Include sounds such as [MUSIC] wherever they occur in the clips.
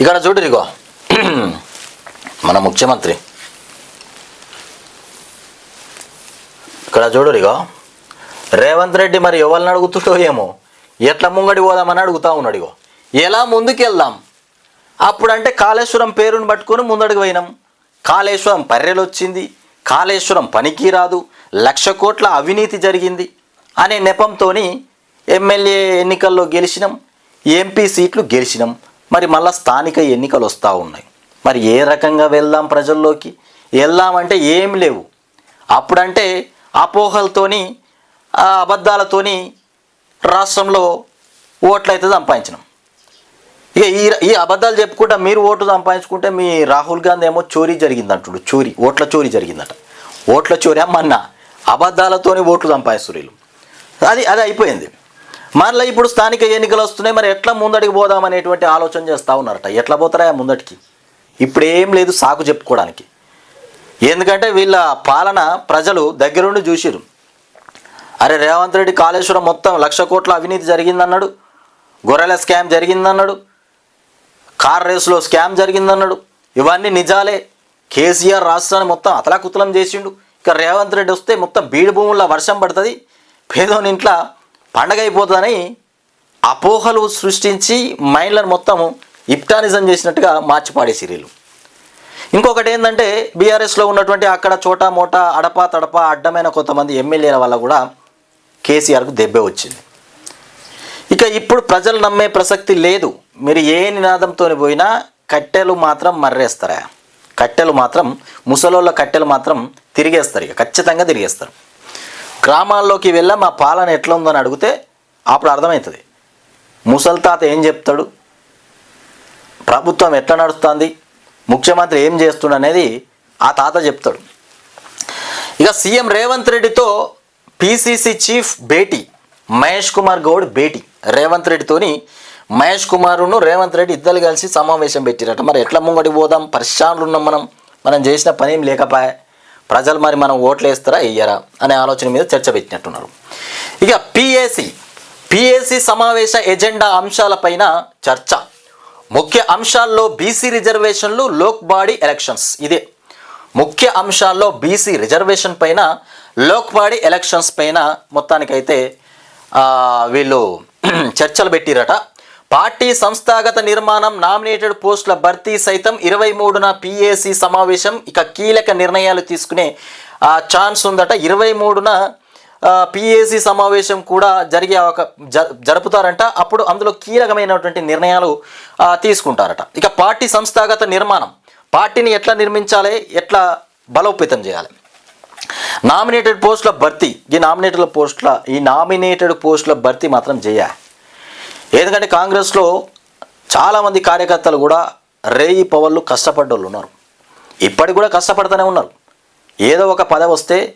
ఇక్కడ చూడు మన ముఖ్యమంత్రి. ఇక్కడ చూడు రేవంత్ రెడ్డి మరి ఎవరిని అడుగుతుండో ఏమో. ఎట్లా ముంగడి పోదామని అడుగుతా ఉన్నాడు ఇగో ఎలా ముందుకెళ్దాం? అప్పుడంటే కాళేశ్వరం పేరుని పట్టుకొని ముందడుగు పోయినాం కాళేశ్వరం పర్రెలు వచ్చింది. కాళేశ్వరం పనికి రాదు. లక్ష కోట్ల అవినీతి జరిగింది అనే నెపంతోని ఎమ్మెల్యే ఎన్నికల్లో గెలిచినాం. ఎంపీ సీట్లు గెలిచినాం. మరి మళ్ళా స్థానిక ఎన్నికలు వస్తూ ఉన్నాయి. మరి ఏ రకంగా వెళ్దాం ప్రజల్లోకి? వెళ్దామంటే ఏం లేవు. అప్పుడంటే అపోహలతోని అబద్ధాలతోని రాష్ట్రంలో ఓట్లు అయితే సంపాదించినాం. ఇక ఈ ఈ అబద్ధాలు చెప్పుకుంటా మీరు ఓటు సంపాదించుకుంటే మీ రాహుల్ గాంధీ ఏమో చోరీ జరిగింది అంటుడు చోరీ ఓట్ల చోరీ జరిగిందట. ఓట్ల చోరీ అమ్మన్న. అబద్ధాలతోనే ఓట్లు సంపాదిస్తున్నారు అది అది అయిపోయింది. మరలా ఇప్పుడు స్థానిక ఎన్నికలు వస్తున్నాయి మరి ఎట్లా ముందడికి పోదాం అనేటువంటి ఆలోచన చేస్తూ ఉన్నారట. ఎట్లా పోతారా ముందటికి? ఇప్పుడు ఏం లేదు సాకు చెప్పుకోవడానికి. ఎందుకంటే వీళ్ళ పాలన ప్రజలు దగ్గరుండి చూసిరు అరే రేవంత్ రెడ్డి కాళేశ్వరం మొత్తం లక్ష కోట్ల అవినీతి జరిగిందన్నాడు. గొర్రెల స్కామ్ జరిగిందన్నాడు. కార్ రేసులో స్కామ్ జరిగిందన్నాడు. ఇవన్నీ నిజాలే. కేసీఆర్ రాష్ట్రాన్ని మొత్తం అతలాకుతలం చేసిండు. ఇక రేవంత్ రెడ్డి వస్తే మొత్తం బీడు భూముల్లో వర్షం పడుతుంది. పేదోని ఇంట్లో పండగ అయిపోతుందని అపోహలు సృష్టించి మైండ్లను మొత్తం ఇప్టానిజం చేసినట్టుగా మార్చిపాడే సీరియల్. ఇంకొకటి ఏంటంటే బీఆర్ఎస్లో ఉన్నటువంటి అక్కడ చోట మోట అడపా తడప అడ్డమైన కొంతమంది ఎమ్మెల్యేల వల్ల కూడా కేసీఆర్కు దెబ్బే వచ్చింది. ఇక ఇప్పుడు ప్రజలు నమ్మే ప్రసక్తి లేదు. మీరు ఏ నినాదంతో పోయినా కట్టెలు మాత్రం మర్రేస్తారా? కట్టెలు మాత్రం ముసలోళ్ళ కట్టెలు మాత్రం తిరిగేస్తారు ఇక. ఖచ్చితంగా తిరిగేస్తారు. గ్రామాల్లోకి వెళ్ళా మా పాలన ఎట్లా ఉందని అడిగితే అప్పుడు అర్థమవుతుంది ముసలి తాత ఏం చెప్తాడు? ప్రభుత్వం ఎట్లా నడుస్తుంది? ముఖ్యమంత్రి ఏం చేస్తుండ అనేది ఆ తాత చెప్తాడు. ఇక సీఎం రేవంత్ రెడ్డితో పిసిసి చీఫ్ భేటీ మహేష్ కుమార్ గౌడ్ భేటీ. రేవంత్ రెడ్డితోని మహేష్ కుమారును రేవంత్ రెడ్డి ఇద్దరు కలిసి సమావేశం పెట్టిరట. మరి ఎట్లా ముంగడి పోదాం? పరిశ్రమలు ఉన్నాం మనం. మనం చేసిన పని ఏం లేకపోయా. ప్రజలు మరి మనం ఓట్లు వేస్తారా వేయరా అనే ఆలోచన మీద చర్చ పెట్టినట్టున్నారు. ఇక పిఏసి పిఏసి సమావేశ ఎజెండా అంశాలపైన చర్చ. ముఖ్య అంశాల్లో బీసీ రిజర్వేషన్లు లోక్ బాడీ ఎలక్షన్స్. ఇదే. ముఖ్య అంశాల్లో బీసీ రిజర్వేషన్ పైన లోక్ బాడీ ఎలక్షన్స్ పైన మొత్తానికైతే వీళ్ళు [CLEARS THROAT] చర్చలు పెట్టిరట. పార్టీ సంస్థాగత నిర్మాణం నామినేటెడ్ పోస్టుల భర్తీ సైతం ఇరవై మూడున పిఏసి సమావేశం ఇక కీలక నిర్ణయాలు తీసుకునే ఛాన్స్ ఉందట. ఇరవై మూడున పిఏసి సమావేశం కూడా జరిగే అవక జ- జరుపుతారంట. అప్పుడు అందులో కీలకమైనటువంటి నిర్ణయాలు తీసుకుంటారట. ఇక పార్టీ సంస్థాగత నిర్మాణం. పార్టీని ఎట్లా నిర్మించాలి? ఎట్లా బలోపేతం చేయాలి? నామినేటెడ్ పోస్టుల భర్తీ. ఈ నామినేటెడ్ పోస్టుల ఈ నామినేటెడ్ పోస్టుల భర్తీ మాత్రం చేయాలి. ఎందుకంటే కాంగ్రెస్లో చాలామంది కార్యకర్తలు కూడా రేయి పవర్లు కష్టపడ్డోళ్ళు ఉన్నారు. ఇప్పటికి కూడా కష్టపడుతూనే ఉన్నారు. ఏదో ఒక పదవి వస్తే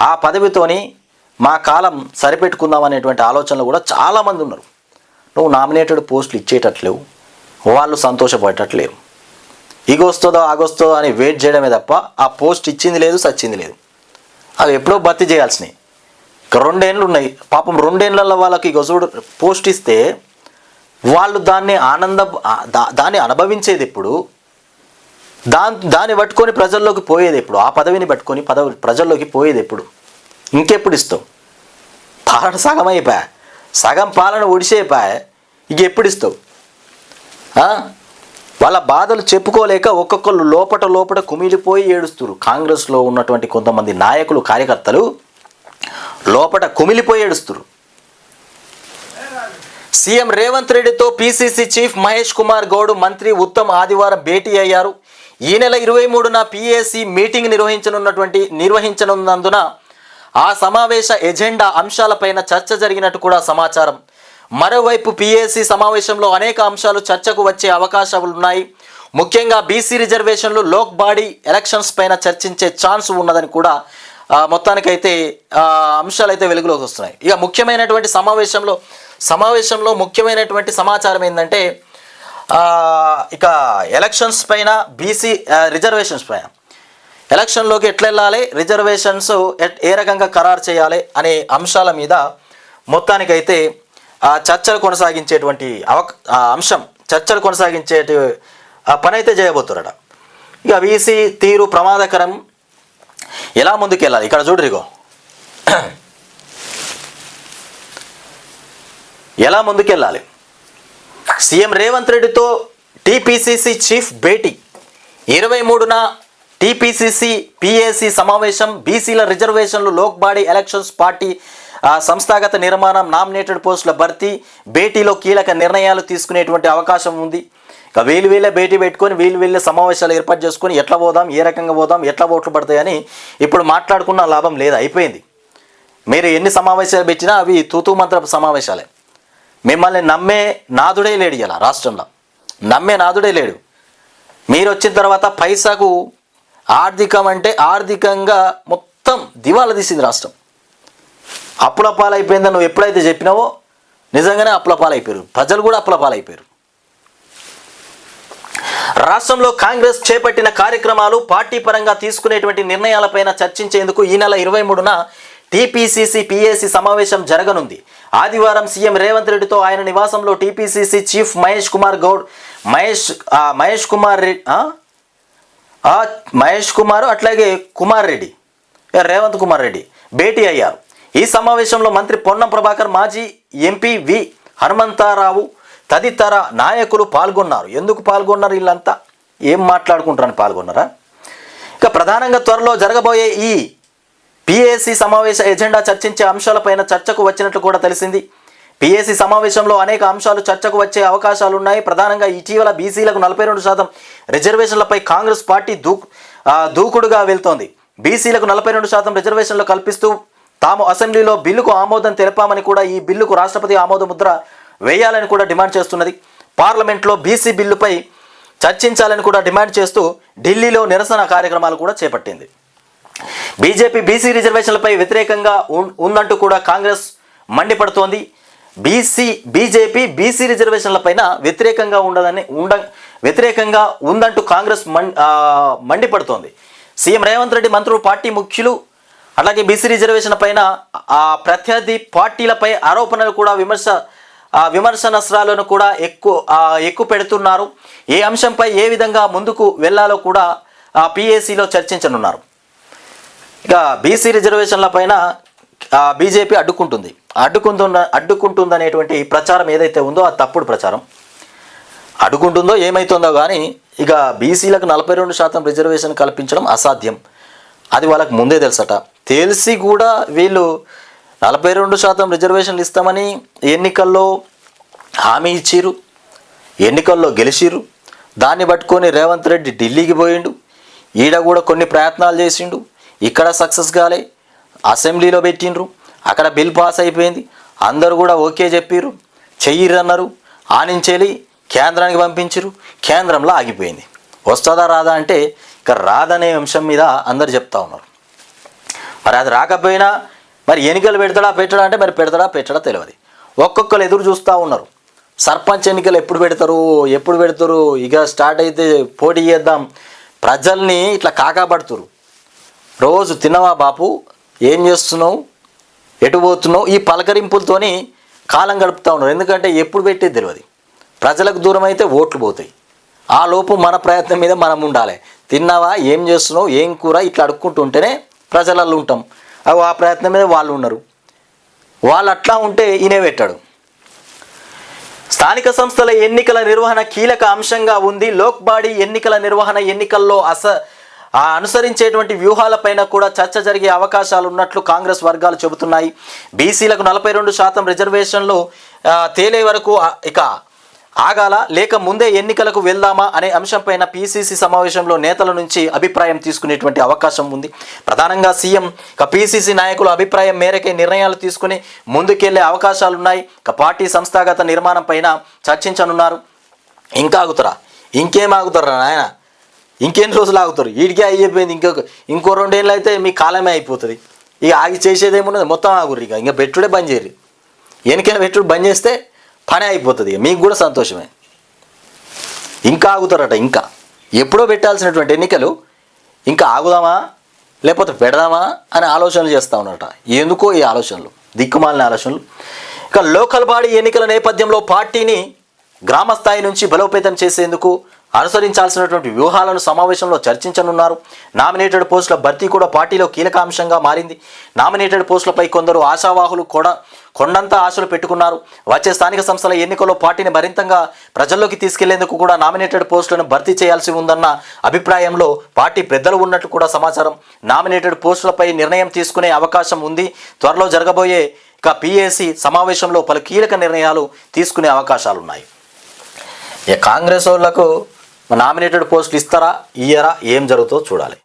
ఆ పదవితోని మా కాలం సరిపెట్టుకుందాం అనేటువంటి ఆలోచనలు కూడా చాలామంది ఉన్నారు. నువ్వు నామినేటెడ్ పోస్టులు ఇచ్చేటట్లేవు. వాళ్ళు సంతోషపడేటట్లేరు ఇగొస్తుందో ఆగొస్తుందో అని వెయిట్ చేయడమే తప్ప ఆ పోస్ట్ ఇచ్చింది లేదు సచ్చింది లేదు. అవి ఎప్పుడో భర్తీ చేయాల్సినవి. రెండేళ్ళు ఉన్నాయి. పాపం రెండేళ్ళలో వాళ్ళకి ఇక చూడు పోస్ట్ ఇస్తే వాళ్ళు దాన్ని ఆనంద దా- దాన్ని అనుభవించేది ఎప్పుడు? దాని దాన్ని పట్టుకొని ప్రజల్లోకి పోయేది ఎప్పుడు? ఆ పదవిని పట్టుకొని పదవి ప్రజల్లోకి పోయేది ఎప్పుడు? ఇంకెప్పుడు ఇస్తావు? పాలన సగం అయిపోయా? సగం పాలన ఒడిసేపాయ? ఇక ఎప్పుడు ఇస్తావు? వాళ్ళ బాధలు చెప్పుకోలేక ఒక్కొక్కరు లోపట లోపట కుమిలిపోయి ఏడుస్తారు. కాంగ్రెస్లో ఉన్నటువంటి కొంతమంది నాయకులు కార్యకర్తలు లోపట కుమిలిపోయి ఏడుస్తారు. సీఎం రేవంత్ రెడ్డితో పీసీసీ చీఫ్ మహేష్ కుమార్ గౌడ్ మంత్రి ఉత్తమ్ ఆదివారం భేటీ అయ్యారు. ఈ నెల ఇరవై మూడున పీఏసీ మీటింగ్ నిర్వహించనున్నటువంటి నిర్వహించనున్నందున ఆ సమావేశ ఎజెండా అంశాలపైన చర్చ జరిగినట్టు కూడా సమాచారం. మరోవైపు పీఏసీ సమావేశంలో అనేక అంశాలు చర్చకు వచ్చే అవకాశాలు ఉన్నాయి. ముఖ్యంగా బీసీ రిజర్వేషన్లు లోక్ బాడీ ఎలక్షన్స్ పైన చర్చించే ఛాన్స్ ఉన్నదని కూడా మొత్తానికైతే అంశాలు అయితే వెలుగులోకి వస్తున్నాయి. ఇక ముఖ్యమైనటువంటి సమావేశంలో సమావేశంలో ముఖ్యమైనటువంటి సమాచారం ఏంటంటే ఇక ఎలక్షన్స్ పైన బీసీ రిజర్వేషన్స్ పైన. ఎలక్షన్లోకి ఎట్లా వెళ్ళాలి రిజర్వేషన్స్ ఏ రకంగా ఖరారు చేయాలి? అనే అంశాల మీద మొత్తానికైతే ఆ చర్చలు కొనసాగించేటువంటి అవక అంశం చర్చలు కొనసాగించే పని అయితే చేయబోతున్నారట. ఇక వీసీ తీరు ప్రమాదకరం. ఎలా ముందుకెళ్ళాలి? ఇక్కడ చూడరిగో ఇగో ఎలా ముందుకెళ్ళాలి? సీఎం రేవంత్ రెడ్డితో టీపీసీసీ చీఫ్ భేటీ. ఇరవై మూడున టీపీసీసీ పిఏసీ సమావేశం బీసీల రిజర్వేషన్లు లోక్ బాడీ ఎలక్షన్స్ పార్టీ సంస్థాగత నిర్మాణం నామినేటెడ్ పోస్టుల భర్తీ భేటీలో కీలక నిర్ణయాలు తీసుకునేటువంటి అవకాశం ఉంది. ఇక వీలు వీళ్ళే భేటీ పెట్టుకొని వీలు వీళ్ళే సమావేశాలు ఏర్పాటు చేసుకొని ఎట్లా పోదాం ఏ రకంగా పోదాం ఎట్లా ఓట్లు పడతాయని ఇప్పుడు మాట్లాడుకున్న లాభం లేదు అయిపోయింది. మీరు ఎన్ని సమావేశాలు పెట్టినా అవి తూతూ మంత్ర సమావేశాలే. మిమ్మల్ని నమ్మే నాదుడే లేడు ఇలా రాష్ట్రంలో. నమ్మే నాదుడే లేడు. మీరు వచ్చిన తర్వాత పైసాకు ఆర్థికం అంటే ఆర్థికంగా మొత్తం దివాలా తీసింది రాష్ట్రం. అప్పుల పాలైపోయిందని నువ్వు ఎప్పుడైతే చెప్పినావో నిజంగానే అప్పుల పాలైపోయారు. ప్రజలు కూడా అప్పుల పాలైపోయారు. రాష్ట్రంలో కాంగ్రెస్ చేపట్టిన కార్యక్రమాలు పార్టీ పరంగా తీసుకునేటువంటి నిర్ణయాలపైన చర్చించేందుకు ఈ నెల ఇరవై మూడున టీపీసీసీ పీఏసీ సమావేశం జరగనుంది. ఆదివారం సీఎం రేవంత్ రెడ్డితో ఆయన నివాసంలో టీపీసీసీ చీఫ్ మహేష్ కుమార్ గౌడ్ మహేష్ మహేష్ కుమార్ రెడ్డి మహేష్ కుమార్ అట్లాగే కుమార్ రెడ్డి. రేవంత్ కుమార్ రెడ్డి భేటీ అయ్యారు. ఈ సమావేశంలో మంత్రి పొన్నం ప్రభాకర్ మాజీ ఎంపీ వి హనుమంతారావు తదితర నాయకులు పాల్గొన్నారు. ఎందుకు పాల్గొన్నారు వీళ్ళంతా? ఏం మాట్లాడుకుంటారని పాల్గొన్నారా? ఇక ప్రధానంగా త్వరలో జరగబోయే ఈ పీఏసీ సమావేశ ఎజెండా చర్చించే అంశాలపైన చర్చకు వచ్చినట్లు కూడా తెలిసింది. పీఏసీ సమావేశంలో అనేక అంశాలు చర్చకు వచ్చే అవకాశాలు ఉన్నాయి ప్రధానంగా ఇటీవల బీసీలకు నలభై రెండు శాతం రిజర్వేషన్లపై కాంగ్రెస్ పార్టీ దూ దూకుడుగా వెళ్తోంది. బీసీలకు నలభై రెండు శాతం రిజర్వేషన్లు కల్పిస్తూ తాము అసెంబ్లీలో బిల్లుకు ఆమోదం తెలిపామని కూడా ఈ బిల్లుకు రాష్ట్రపతి ఆమోద ముద్ర వేయాలని కూడా డిమాండ్ చేస్తున్నది. పార్లమెంట్లో బీసీ బిల్లుపై చర్చించాలని కూడా డిమాండ్ చేస్తూ ఢిల్లీలో నిరసన కార్యక్రమాలు కూడా చేపట్టింది. బీజేపీ బీసీ రిజర్వేషన్లపై వ్యతిరేకంగా ఉందంటూ కూడా కాంగ్రెస్ మండిపడుతోంది. బీసీ బీజేపీ బీసీ రిజర్వేషన్లపైన వ్యతిరేకంగా ఉండదని ఉండ వ్యతిరేకంగా ఉందంటూ కాంగ్రెస్ మం మండిపడుతోంది. సీఎం రేవంత్ రెడ్డి మంత్రులు పార్టీ ముఖ్యులు అలాగే బీసీ రిజర్వేషన్ పైన ఆ ప్రత్యర్థి పార్టీలపై ఆరోపణలు కూడా విమర్శ విమర్శనస్త్రాలను కూడా ఎక్కువ ఎక్కువ పెడుతున్నారు. ఏ అంశంపై ఏ విధంగా ముందుకు వెళ్ళాలో కూడా పిఏసీలో చర్చించనున్నారు. ఇక బీసీ రిజర్వేషన్ల పైన బీజేపీ అడ్డుకుంటుంది. అడ్డుకుంటున్న అడ్డుకుంటుందనేటువంటి ప్రచారం ఏదైతే ఉందో అది తప్పుడు ప్రచారం. అడ్డుకుంటుందో ఏమైతుందో కానీ ఇక బీసీలకు నలభై రెండు శాతం రిజర్వేషన్ కల్పించడం అసాధ్యం. అది వాళ్ళకు ముందే తెలుసట. తెలిసి కూడా వీళ్ళు నలభై రెండు శాతం రిజర్వేషన్లు ఇస్తామని ఎన్నికల్లో హామీ ఇచ్చిర్రు. ఎన్నికల్లో గెలిచిర్రు. దాన్ని పట్టుకొని రేవంత్ రెడ్డి ఢిల్లీకి పోయిండు. ఈడ కూడా కొన్ని ప్రయత్నాలు చేసిండు. ఇక్కడ సక్సెస్ కాలే అసెంబ్లీలో పెట్టిండ్రు. అక్కడ బిల్ పాస్ అయిపోయింది. అందరూ కూడా ఓకే చెప్పిర్రు. చెయ్యిర్రు అన్నారు ఆనించేలి కేంద్రానికి పంపించిర్రు. కేంద్రంలో ఆగిపోయింది. వస్తుందా రాదా అంటే ఇక రాదనే అంశం మీద అందరు చెప్తా ఉన్నారు. మరి అది రాకపోయినా మరి ఎన్నికలు పెడతాడా పెట్టడా అంటే మరి పెడతాడా పెట్టడా తెలియదు ఒక్కొక్కరు ఎదురు చూస్తూ ఉన్నారు. సర్పంచ్ ఎన్నికలు ఎప్పుడు పెడతారు ఎప్పుడు పెడతారు ఇక స్టార్ట్ అయితే పోటీ చేద్దాం. ప్రజల్ని ఇట్లా కాకాపడుతురు రోజు తిన్నవా బాపు? ఏం చేస్తున్నావు? ఎటు పోతున్నావు? ఈ పలకరింపులతోని కాలం గడుపుతూ ఉన్నారు. ఎందుకంటే ఎప్పుడు పెట్టేది తెలియదు ప్రజలకు దూరం అయితే ఓట్లు పోతాయి. ఆ లోపు మన ప్రయత్నం మీద మనం ఉండాలి. తిన్నావా? ఏం చేస్తున్నావు? ఏం కూర? ఇట్లా అడుక్కుంటూ ఉంటేనే ప్రజలలో ఉంటాం. అవి ఆ ప్రయత్నం మీద వాళ్ళు ఉన్నారు. వాళ్ళు అట్లా ఉంటే ఈయనే పెట్టాడు. స్థానిక సంస్థల ఎన్నికల నిర్వహణ కీలక అంశంగా ఉంది. లోక్ బాడీ ఎన్నికల నిర్వహణ ఎన్నికల్లో అస ఆ అనుసరించేటువంటి వ్యూహాలపైన కూడా చర్చ జరిగే అవకాశాలు ఉన్నట్లు కాంగ్రెస్ వర్గాలు చెబుతున్నాయి. బీసీలకు నలభై రెండు శాతం రిజర్వేషన్లు తేలే వరకు ఇక ఆగాల లేక ముందే ఎన్నికలకు వెళ్దామా అనే అంశంపైన పీసీసీ సమావేశంలో నేతల నుంచి అభిప్రాయం తీసుకునేటువంటి అవకాశం ఉంది. ప్రధానంగా సీఎం ఇక పీసీసీ నాయకుల అభిప్రాయం మేరకే నిర్ణయాలు తీసుకుని ముందుకెళ్ళే అవకాశాలు ఉన్నాయి ఇక పార్టీ సంస్థాగత నిర్మాణం పైన చర్చించనున్నారు. ఇంకా ఆగుతారా ఇంకేం ఆగుతారా నాయన? ఇంకెన్ని రోజులు ఆగుతారు? వీడికే అయిపోయింది ఇంకొక ఇంకో రెండేళ్ళు అయితే మీ కాలమే అయిపోతుంది. ఇక ఆగి చేసేది ఏమున్నది మొత్తం ఆగురు ఇక. ఇంకా పెట్టుడే బంద్ చేయరు. వెనకైనా పెట్టుడు బంద్ చేస్తే పని అయిపోతుంది ఇక. మీకు కూడా సంతోషమే. ఇంకా ఆగుతారట ఇంకా. ఎప్పుడో పెట్టాల్సినటువంటి ఎన్నికలు ఇంకా ఆగుదామా? లేకపోతే పెడదామా? అని ఆలోచనలు చేస్తూ ఉన్నారట. ఎందుకో ఈ ఆలోచనలు? దిక్కుమాలిన ఆలోచనలు. ఇక లోకల్ బాడీ ఎన్నికల నేపథ్యంలో పార్టీని గ్రామ స్థాయి నుంచి బలోపేతం చేసేందుకు అనుసరించాల్సినటువంటి వ్యూహాలను సమావేశంలో చర్చించనున్నారు. నామినేటెడ్ పోస్టుల భర్తీ కూడా పార్టీలో కీలక అంశంగా మారింది. నామినేటెడ్ పోస్టులపై కొందరు ఆశావాహులు కూడా కొండంత ఆశలు పెట్టుకున్నారు. వచ్చే స్థానిక సంస్థల ఎన్నికల్లో పార్టీని మరింతగా ప్రజల్లోకి తీసుకెళ్ళేందుకు కూడా నామినేటెడ్ పోస్టులను భర్తీ చేయాల్సి ఉందన్న అభిప్రాయంలో పార్టీ పెద్దలు ఉన్నట్లు కూడా సమాచారం. నామినేటెడ్ పోస్టులపై నిర్ణయం తీసుకునే అవకాశం ఉంది. త్వరలో జరగబోయే ఇక పిఏసి సమావేశంలో పలు కీలక నిర్ణయాలు తీసుకునే అవకాశాలు ఉన్నాయి కాంగ్రెస్ వాళ్ళకు నామినేటెడ్ పోస్టులు ఇస్తారా ఇయ్యరా ఏం జరుగుతుందో చూడాలి.